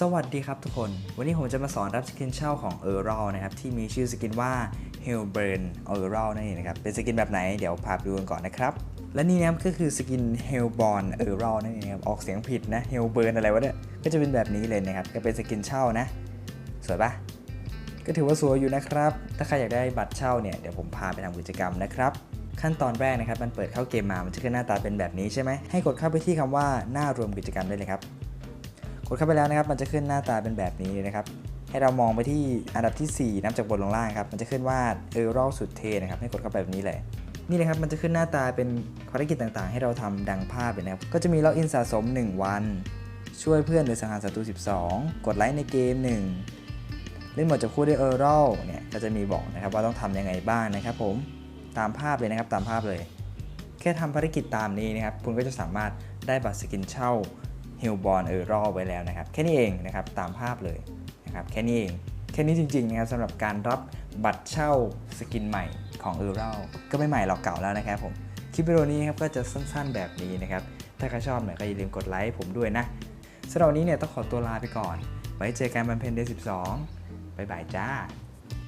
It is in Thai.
สวัสดีครับทุกคน วันนี้ผมจะมาสอนรับสกินเช่าของเออร์ l นะครับที่มีชื่อสกินว่า Hellburn e r a l นั่นเองนะครับเป็นสกินแบบไหนเดี๋ยวพาไปดูกันก่อนนะครับและนี่นะครับก็คือสกิน Hellborn e r a l นั่นเองครับออกเสียงผิดนะ Hellburn อะไรวะเนี่ยก็จะเป็นแบบนี้เลยนะครับก็เป็นสกินเช่านะ สวยปะก็ถือว่าสวยอยู่นะครับ ถ้าใครอยากได้บัตรเช่าเนี่ยเดี๋ยวผมพาไปทำกิจกรรมนะครับขั้นตอนแรกนะครับมันเปิดเข้าเกมมามันจะขึ้นหน้าตาเป็นแบบนี้ใช่ไหมให้กดเข้าไปที่คำว่าหน้ารวมกิจกรรมได้เลยครับ ดเข้าไปแล้วนะครับ มันจะขึ้นหน้าตาเป็นแบบนี้นะครับ ให้เรามองไปที่อันดับทีสี่ 4นับจากบนลงล่างครับ มันจะขึ้นว่าเออรัลสุดเทนะครับ ให้กดเข้าไปแบบนี้เลย นี่เลยครับ มันจะขึ้นหน้าตาเป็นภารกิจต่างๆ ให้เราทำดังภาพเลยนะครับ ก็จะมีล็อกอินสะสม 1 วัน ช่วยเพื่อนหรือสังหารศัตรู12 กดไลค์ในเกม 1 เล่นหมดจับคู่ด้วยเออรัลเนี่ย ก็จะมีบอกนะครับว่าต้องทำยังไงบ้างนะครับ ผม ตามภาพเลยนะครับ ตามภาพเลย แค่ทำภารกิจตามนี้นะครับ คุณก็จะสามารถได้บัตรสกินเช่า h ฮลบอลเออรอไว้แล้วนะครับ แค่นี้เองนะครับตามภาพเลยนะครับแค่นี้เอง แค่นี้จริงๆนะครับสำหรับการรับบัตรเช่าสกินใหม่ของเออรก็ไม่ใหม่หรอกเก่าแล้วนะครับผมคลิปวิดีโอนี้ครับก็จะสั้นๆแบบนี้นะครับ ถ้าใครชอบเนี่ยก็อย่าลืมกดไลค์ผมด้วยนะสำหรับวันนี้เนี่ยต้องขอตัวลาไปก่อน ไว้เจอกันบันเพนเดย์12บ๊ายบายจ้า